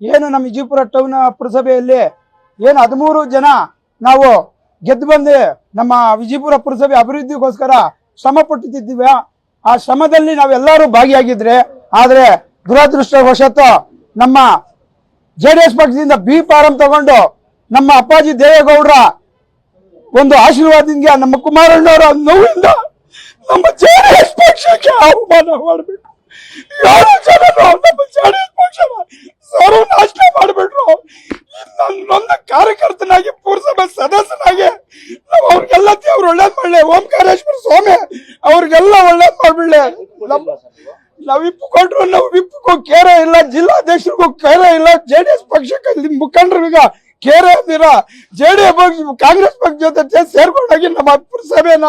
ಏನು ನಮ್ಮ ವಿಜಯಪುರ ಟೌನ್ ಪುರಸಭೆಯಲ್ಲಿ ಏನು ಹದಿಮೂರು ಜನ ನಾವು ಗೆದ್ದು ಬಂದು ನಮ್ಮ ವಿಜಯಪುರ ಪುರಸಭೆ ಅಭಿವೃದ್ಧಿಗೋಸ್ಕರ ಶ್ರಮ ಪಟ್ಟುತ್ತಿದ್ದೀವಿ, ಆ ಶ್ರಮದಲ್ಲಿ ನಾವೆಲ್ಲರೂ ಭಾಗಿಯಾಗಿದ್ರೆ, ಆದ್ರೆ ದುರದೃಷ್ಟವಶತ್ತು ನಮ್ಮ ಜೆ ಡಿ ಎಸ್ ಪಕ್ಷದಿಂದ ಬಿ ಫಾರಂ ತಗೊಂಡು ನಮ್ಮ ಅಪ್ಪಾಜಿ ದೇವೇಗೌಡರ ಒಂದು ಆಶೀರ್ವಾದದಿಂದ ನಮ್ಮ ಕುಮಾರಣ್ಣವರ ನೋವಿಂದ ನಮ್ಮ ಜೆ ಡಿ ಎಸ್ ಪಕ್ಷಕ್ಕೆ ಅವಮಾನ ಮಾಡಬೇಕು ಯಾರು ಜನ ನಮ್ಮ ಜೆ ಡಿ ಸರ್ವನಾಶ ಮಾಡಿಬಿಟ್ರು. ನನ್ನ ಕಾರ್ಯಕರ್ತನಾಗಿ ಪುರಸಭೆ ಸದಸ್ಯನಾಗಿ ನಾವು ಅವ್ರಿಗೆಲ್ಲ ದೇವ್ರು ಒಳ್ಳೇದ್ ಮಾಡ್ಲಿ. ಓಂಕಾರೇಶ್ವರ ಸ್ವಾಮಿ, ಅವ್ರಿಗೆಲ್ಲ ಒಳ್ಳೇದ್ ಮಾಡ್ಬಿಡ್ಲಿ. ನಾವ್ ಇಪ್ಪು ಕೊಟ್ರು ನಾವು ಇಪ್ಪಕ್ಕೂ ಕೇರ ಇಲ್ಲ, ಜಿಲ್ಲಾಧ್ಯಕ್ಷರಿಗೂ ಕೇರ ಇಲ್ಲ. ಜೆ ಡಿ ಎಸ್ ಪಕ್ಷಕ್ಕೆ ಮುಖಂಡರು ಮುಖಂಡರಿಗ ಕೇರ ಅಂದಿರ. ಜೆ ಡಿ ಎಸ್ ಕಾಂಗ್ರೆಸ್ ಪಕ್ಷ ಜೊತೆ ಸೇರ್ಕೊಂಡಾಗಿ ನಮ್ಮ ಪುರಸಭೆನ,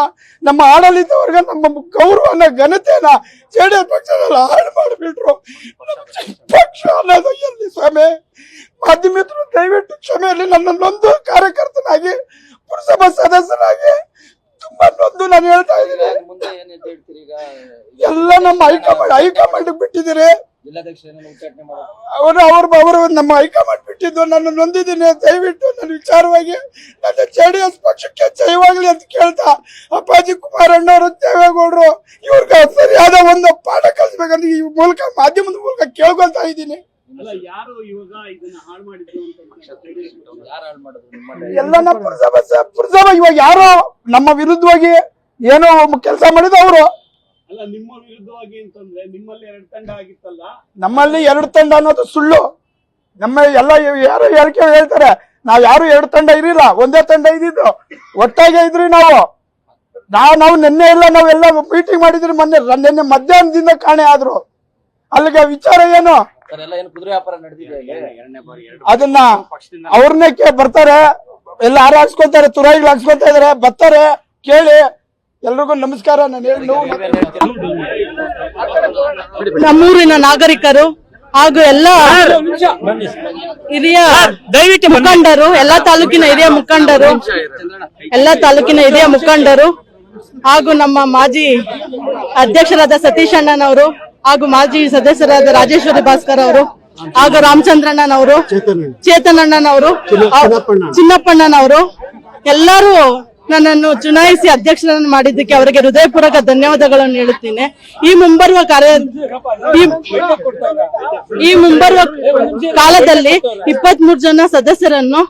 ನಮ್ಮ ಆಡಳಿತವರ್ಗ, ನಮ್ಮ ಗೌರವನ ಘನತೆಯನ್ನ ಜೆ ಡಿ ಎಸ್ ಪಕ್ಷದಲ್ಲಿ ಹಾಳು ಮಾಡಿಬಿಟ್ರು. ಎಲ್ಲಿ ಸ್ವಾಮಿ. ಮಾಧ್ಯಮಿತರು ದಯವಿಟ್ಟು ಕ್ಷಮೆಯಲ್ಲಿ ನನ್ನ ನೊಂದು ಕಾರ್ಯಕರ್ತನಾಗಿ ಪುರಸಭಾ ಸದಸ್ಯನಾಗಿ ತುಂಬಾ ನೊಂದು ನಾನು ಹೇಳ್ತಾ ಇದ್ದೀನಿ. ಎಲ್ಲ ನಮ್ಮ ಹೈಕಮಾಂಡ್ ಹೈಕಮಾಂಡ್ ಬಿಟ್ಟಿದ್ದೀರಿ. ಅವರು ಅವರು ಅವರು ನಮ್ಮ ಹೈಕಮಾಂಡ್ ಬಿಟ್ಟಿದ್ದು ನಾನು ನೊಂದಿದ್ದೀನಿ. ದಯವಿಟ್ಟು ನನ್ನ ವಿಚಾರವಾಗಿ ನನ್ನ ಜೆ ಡಿ ಎಸ್ ಪಕ್ಷಕ್ಕೆ ಜಯವಾಗ್ಲಿ ಅಂತ ಕೇಳ್ತಾ ಅಪ್ಪಾಜಿ ಕುಮಾರಣ್ಣವರು ದೇವೇಗೌಡರು ಇವ್ರಿಗೆ ಸರಿಯಾದ ಒಂದು ಪಾಠ ಕಲಿಸ್ಬೇಕಂತ ಈ ಮೂಲಕ ಮಾಧ್ಯಮದ ಮೂಲಕ ಕೇಳ್ಕೊಳ್ತಾ ಇದ್ದೀನಿ. ಅಲ್ಲ ಯಾರು ಇವಾಗ ಇದನ್ನ ಹಾಳು ಮಾಡಿದ್ರು ಅಂತ ಯಾರು ಹಾಳು ಮಾಡಿದ್ರು ಎಲ್ಲ ನಮ್ಮ ಪುರಸಭೆ ಇವಾಗ ಯಾರೋ ನಮ್ಮ ವಿರುದ್ಧವಾಗಿ ಏನೋ ಕೆಲಸ ಮಾಡಿದ್ರು ಅವರು ಅಲ್ಲ ನಿಮ್ಮ ವಿರುದ್ಧವಾಗಿ ಅಂತಂದ್ರೆ ನಿಮ್ಮಲ್ಲಿ ಎರಡು ತಂಡ ಆಗಿತ್ತಲ್ಲ? ನಮ್ಮಲ್ಲಿ ಎರಡು ತಂಡ ಅನ್ನೋದು ಸುಳ್ಳು. ನಮ್ಮ ಎಲ್ಲ ಯಾರು ಹೇಳಿಕೆ ಹೇಳ್ತಾರೆ ನಾವ್ ಯಾರು ಎರಡು ತಂಡ ಇರಲಿಲ್ಲ ಒಂದೇ ತಂಡ ಇದ್ದಿದ್ದು. ಒಟ್ಟಾಗೆ ಇದ್ರಿ ನಾವು. ನಾವು ನಾವು ನಿನ್ನೆ ಎಲ್ಲ ನಾವೆಲ್ಲ ಮೀಟಿಂಗ್ ಮಾಡಿದ್ರಿ ಮೊನ್ನೆ ನಿನ್ನೆ ಮಧ್ಯಾಹ್ನದಿಂದ ಕಾಣೆ ಆದ್ರು. ಅಲ್ಲಿಗೆ ವಿಚಾರ ಏನು? ಸರ್ ಎಲ್ಲ ಏನು ಕುದುರೆ ವ್ಯಾಪಾರ ನಡೆದಿದೆ ಎರಡನೇ ಬಾರಿ ಎರಡು ಅದನ್ನ ಅವ್ರನ್ನೇ ಬರ್ತಾರೆ ಎಲ್ಲ ಹಾರ ಹಾಕ್ಸ್ಕೊತಾರೆ ತುರಾಯಿಗಳು ಹಾಕ್ಸ್ಕೊತಾ ಇದಾರೆ ಬರ್ತಾರೆ ಕೇಳಿ. ಎಲ್ರಿಗೂ ನಮಸ್ಕಾರ ನಾನು ಹೇಳಿ ನಮ್ಮೂರಿನ ನಾಗರಿಕರು ಹಾಗೂ ಎಲ್ಲ ಹಿರಿಯ ದಯವಿಟ್ಟು ಮುಖಂಡರು ಎಲ್ಲಾ ತಾಲೂಕಿನ ಹಿರಿಯ ಮುಖಂಡರು ಎಲ್ಲಾ ತಾಲೂಕಿನ ಹಿರಿಯ ಮುಖಂಡರು ಹಾಗೂ ನಮ್ಮ ಮಾಜಿ ಅಧ್ಯಕ್ಷರಾದ ಸತೀಶ್ ಅಣ್ಣನವರು ಹಾಗೂ ಮಾಜಿ ಸದಸ್ಯರಾದ ರಾಜೇಶ್ವರಿ ಭಾಸ್ಕರ್ ಅವರು ಹಾಗೂ ರಾಮಚಂದ್ರಣ್ಣನವರು ಚೇತನ್ ಅಣ್ಣನವರು ಚಿನ್ನಪ್ಪಣ್ಣನವರು ಎಲ್ಲರೂ ನನ್ನನ್ನು ಚುನಾಯಿಸಿ ಅಧ್ಯಕ್ಷರನ್ನು ಮಾಡಿದ್ದಕ್ಕೆ ಅವರಿಗೆ ಹೃದಯಪೂರ್ವಕ ಧನ್ಯವಾದಗಳನ್ನು ಹೇಳುತ್ತೇನೆ ಈ ಮುಂಬರುವ ಕಾರ್ಯ ಈ- ಮುಂಬರುವ ಕಾಲದಲ್ಲಿ ಇಪ್ಪತ್ತ್ ಜನ ಸದಸ್ಯರನ್ನು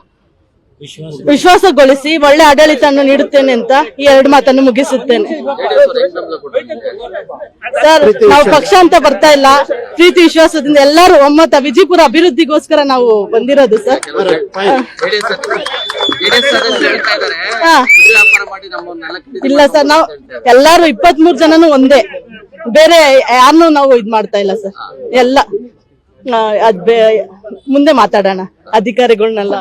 ವಿಶ್ವಾಸಗೊಳಿಸಿ ಒಳ್ಳೆ ಆಡಳಿತವನ್ನು ನೀಡುತ್ತೇನೆ ಅಂತ ಈ ಎರಡು ಮಾತನ್ನು ಮುಗಿಸುತ್ತೇನೆ ಸರ್ ನಾವು ಪಕ್ಷ ಅಂತ ಬರ್ತಾ ಇಲ್ಲ ಪ್ರೀತಿ ವಿಶ್ವಾಸದಿಂದ ಎಲ್ಲರೂ ಒಮ್ಮತ ವಿಜಯಪುರ ಅಭಿವೃದ್ಧಿಗೋಸ್ಕರ ನಾವು ಬಂದಿರೋದು ಸರ್. ಇಲ್ಲ ಸರ್, ನಾವು ಎಲ್ಲಾರು ಇಪ್ಪತ್ತ್ ಜನನು ಒಂದೇ. ಬೇರೆ ಯಾರನ್ನೂ ನಾವು ಇದ್ ಮಾಡ್ತಾ ಇಲ್ಲ ಸರ್. ಎಲ್ಲ. ಅದ್ ಮುಂದೆ ಮಾತಾಡೋಣ ಅಧಿಕಾರಿಗಳನ್ನೆಲ್ಲ